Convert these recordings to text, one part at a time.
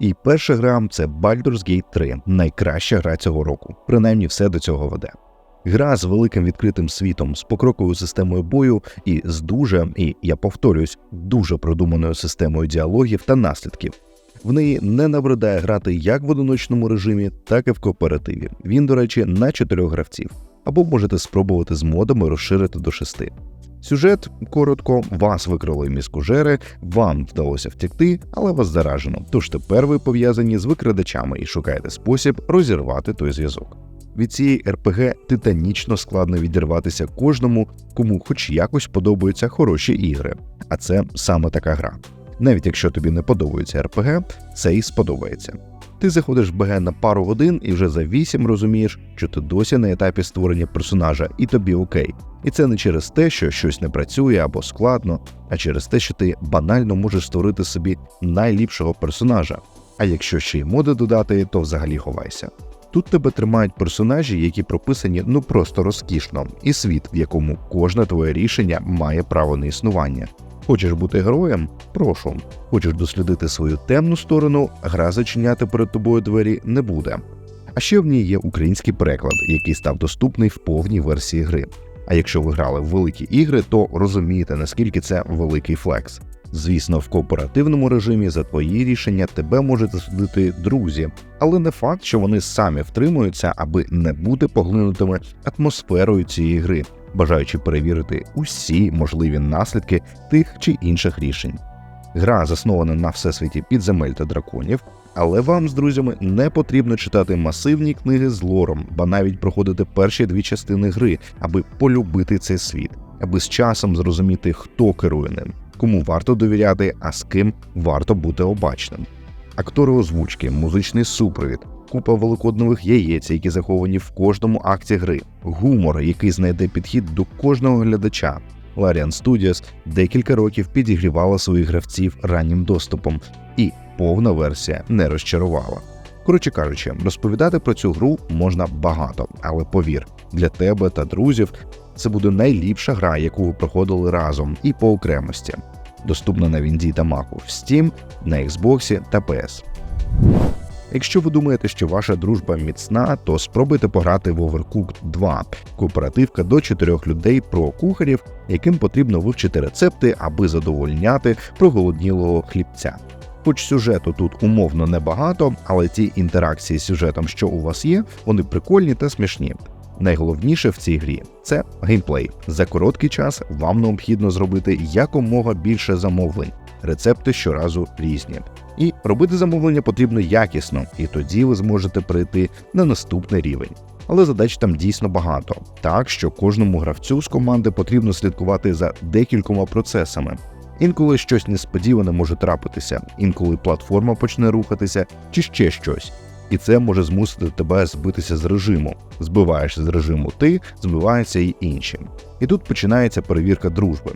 І перша гра це Baldur's Gate 3, найкраща гра цього року. Принаймні все до цього веде. Гра з великим відкритим світом, з покроковою системою бою і з дуже, і я повторюсь, дуже продуманою системою діалогів та наслідків. В неї не набридає грати як в одиночному режимі, так і в кооперативі. Він, до речі, на чотирьох гравців. Або можете спробувати з модами розширити до шести. Сюжет коротко, вас викрили міскужери, вам вдалося втекти, але вас заражено. Тож тепер ви пов'язані з викрадачами і шукаєте спосіб розірвати той зв'язок. Від цієї РПГ титанічно складно відірватися кожному, кому хоч якось подобаються хороші ігри. А це саме така гра. Навіть якщо тобі не подобається РПГ, це і сподобається. Ти заходиш в БГ на пару годин і вже за вісім розумієш, що ти досі на етапі створення персонажа, і тобі окей. І це не через те, що щось не працює або складно, а через те, що ти банально можеш створити собі найліпшого персонажа. А якщо ще й моди додати, то взагалі ховайся. Тут тебе тримають персонажі, які прописані ну просто розкішно, і світ, в якому кожне твоє рішення має право на існування. Хочеш бути героєм? Прошу. Хочеш дослідити свою темну сторону, гра зачиняти перед тобою двері не буде. А ще в ній є український переклад, який став доступний в повній версії гри. А якщо ви грали в великі ігри, то розумієте, наскільки це великий флекс. Звісно, в кооперативному режимі за твої рішення тебе можуть засудити друзі, але не факт, що вони самі втримуються, аби не бути поглинутими атмосферою цієї гри, бажаючи перевірити усі можливі наслідки тих чи інших рішень. Гра заснована на всесвіті підземель та драконів, але вам з друзями не потрібно читати масивні книги з лором, ба навіть проходити перші дві частини гри, аби полюбити цей світ, аби з часом зрозуміти, хто керує ним, кому варто довіряти, а з ким варто бути обачним. Актори озвучки, музичний супровід, купа великоднових яєць, які заховані в кожному акті гри, гумор, який знайде підхід до кожного глядача. Larian Studios декілька років підігрівала своїх гравців раннім доступом, і повна версія не розчарувала. Коротше кажучи, розповідати про цю гру можна багато, але повір, для тебе та друзів це буде найліпша гра, яку ви проходили разом і по окремості. Доступна на Вінді та Маку в Steam, на Xbox та PS. Якщо ви думаєте, що ваша дружба міцна, то спробуйте пограти в Overcooked 2 кооперативка до чотирьох людей про кухарів, яким потрібно вивчити рецепти, аби задовольняти проголоднілого хлібця. Хоч сюжету тут умовно небагато, але ті інтеракції з сюжетом, що у вас є, вони прикольні та смішні. Найголовніше в цій грі це геймплей. За короткий час вам необхідно зробити якомога більше замовлень. Рецепти щоразу різні. І робити замовлення потрібно якісно, і тоді ви зможете прийти на наступний рівень. Але задач там дійсно багато, так що кожному гравцю з команди потрібно слідкувати за декількома процесами. Інколи щось несподіване може трапитися, інколи платформа почне рухатися чи ще щось. І це може змусити тебе збитися з режиму. Збиваєш з режиму ти, збиваються і інші. І тут починається перевірка дружби.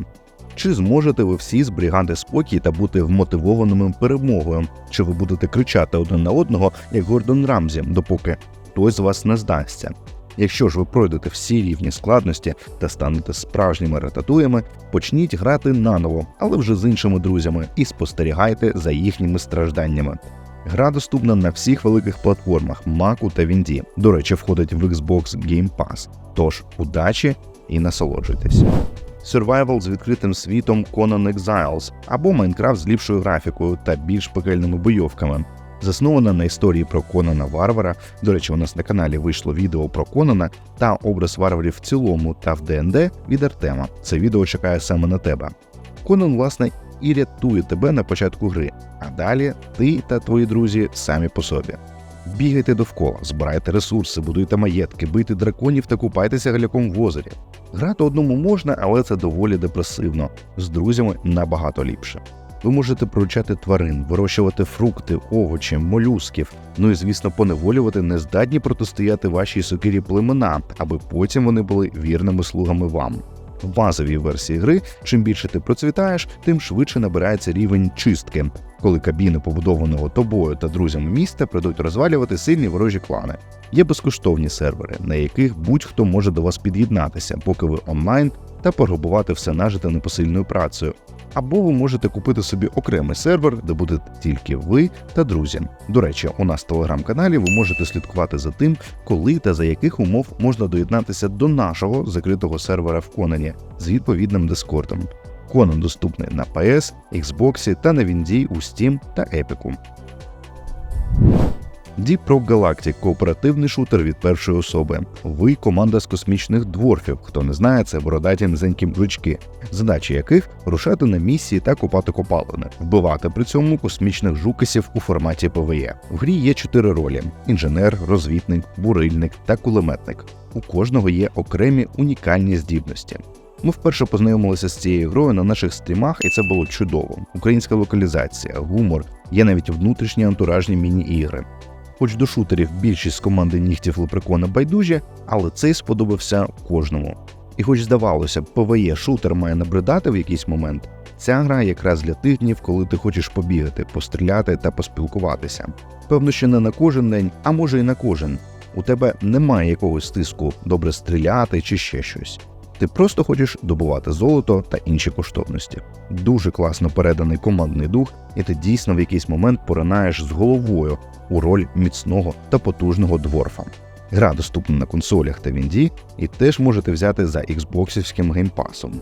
Чи зможете ви всі зберігати спокій та бути вмотивованими перемогою? Чи ви будете кричати один на одного, як Гордон Рамзі, допоки хтось з вас не здасться? Якщо ж ви пройдете всі рівні складності та станете справжніми рататуями, почніть грати наново, але вже з іншими друзями, і спостерігайте за їхніми стражданнями. Гра доступна на всіх великих платформах Mac та Вінді. До речі, входить в Xbox Game Pass. Тож удачі і насолоджуйтесь. Survival з відкритим світом Conan Exiles або Майнкрафт з ліпшою графікою та більш пекельними бойовками. Заснована на історії про Конана Варвара. До речі, у нас на каналі вийшло відео про Конана та образ варварів в цілому та в ДНД від Артема. Це відео чекає саме на тебе. Конан, власне, і рятує тебе на початку гри, а далі ти та твої друзі самі по собі. Бігайте довкола, збирайте ресурси, будуйте маєтки, бийте драконів та купайтеся галяком в озері. Грати одному можна, але це доволі депресивно. З друзями набагато ліпше. Ви можете приручати тварин, вирощувати фрукти, овочі, молюсків, ну і звісно, поневолювати нездатні протистояти вашій сокирі племена, аби потім вони були вірними слугами вам. В базовій версії гри, чим більше ти процвітаєш, тим швидше набирається рівень чистки, коли кабіни побудованого тобою та друзями міста прийдуть розвалювати сильні ворожі клани. Є безкоштовні сервери, на яких будь-хто може до вас під'єднатися, поки ви онлайн, та пограбувати все нажите непосильною працею. або ви можете купити собі окремий сервер, де будете тільки ви та друзі. До речі, у нас в телеграм-каналі ви можете слідкувати за тим, коли та за яких умов можна доєднатися до нашого закритого сервера в Конані з відповідним дискордом. Конан доступний на PS, Xbox та на Вінді у Steam та Epic. Deep Rock Galactic – кооперативний шутер від першої особи. Ви команда з космічних дворфів. Хто не знає, це бородаті низенькі мужички, задачі яких рушати на місії та копати копалини, вбивати при цьому космічних жукасів у форматі ПВЕ. В грі є чотири ролі: інженер, розвідник, бурильник та кулеметник. У кожного є окремі унікальні здібності. Ми вперше познайомилися з цією грою на наших стрімах, і це було чудово. Українська локалізація, гумор, є навіть внутрішні антуражні міні-ігри. Хоч до шутерів більшість з команди нігтів лепрекона байдужі, але цей сподобався кожному. І хоч здавалося, ПВЕ шутер має набридати в якийсь момент, ця гра якраз для тих днів, коли ти хочеш побігати, постріляти та поспілкуватися. Певно, що не на кожен день, а може і на кожен. У тебе немає якогось стиску добре стріляти чи ще щось. Ти просто хочеш добувати золото та інші коштовності. Дуже класно переданий командний дух, і ти дійсно в якийсь момент поринаєш з головою у роль міцного та потужного дворфа. Гра доступна на консолях та Вінді, і теж можете взяти за Xboxівським геймпасом.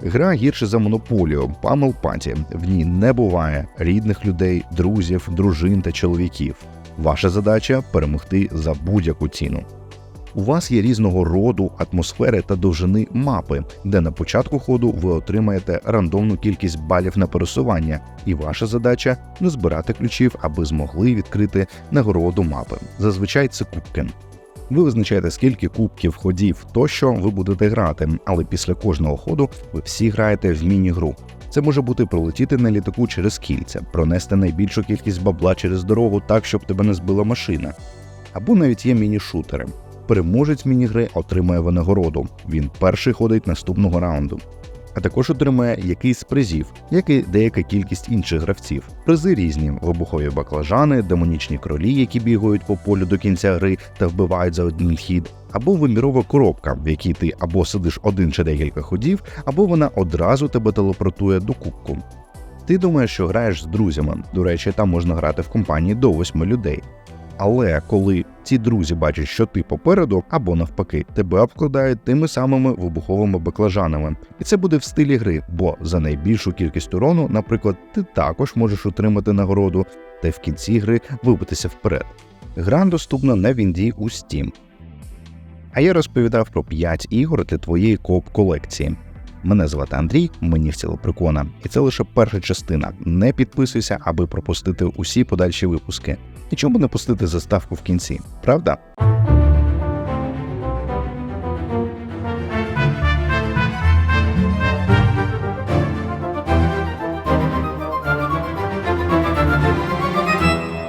Гра гірше за монополію Pummel Party. В ній не буває рідних людей, друзів, дружин та чоловіків. Ваша задача перемогти за будь-яку ціну. У вас є різного роду атмосфери та довжини мапи, де на початку ходу ви отримаєте рандомну кількість балів на пересування, і ваша задача не збирати ключів, аби змогли відкрити нагороду мапи. Зазвичай це кубки. Ви визначаєте, скільки кубків, ходів тощо ви будете грати, але після кожного ходу ви всі граєте в міні-гру. Це може бути пролетіти на літаку через кільця, пронести найбільшу кількість бабла через дорогу так, щоб тебе не збила машина. Або навіть є міні-шутери. Переможець мінігри отримає винагороду. Він перший ходить наступного раунду. А також отримає якийсь призів, як і деяка кількість інших гравців. Призи різні: вибухові баклажани, демонічні кролі, які бігають по полю до кінця гри та вбивають за один хід, або вимірова коробка, в якій ти або сидиш один чи декілька ходів, або вона одразу тебе телепортує до кубку. Ти думаєш, що граєш з друзями. До речі, там можна грати в компанії до восьми людей. Але коли ці друзі бачать, що ти попереду, або навпаки, тебе обкладають тими самими вибуховими баклажанами, і це буде в стилі гри, бо за найбільшу кількість урону, наприклад, ти також можеш отримати нагороду та в кінці гри вибитися вперед. Гра доступна на Вінді у Steam. А я розповідав про 5 ігор для твоєї кооп колекції. Мене звати Андрій, мені вціло прикона, і це лише перша частина. Не підписуйся, аби пропустити усі подальші випуски. І чому не пустити заставку в кінці, правда?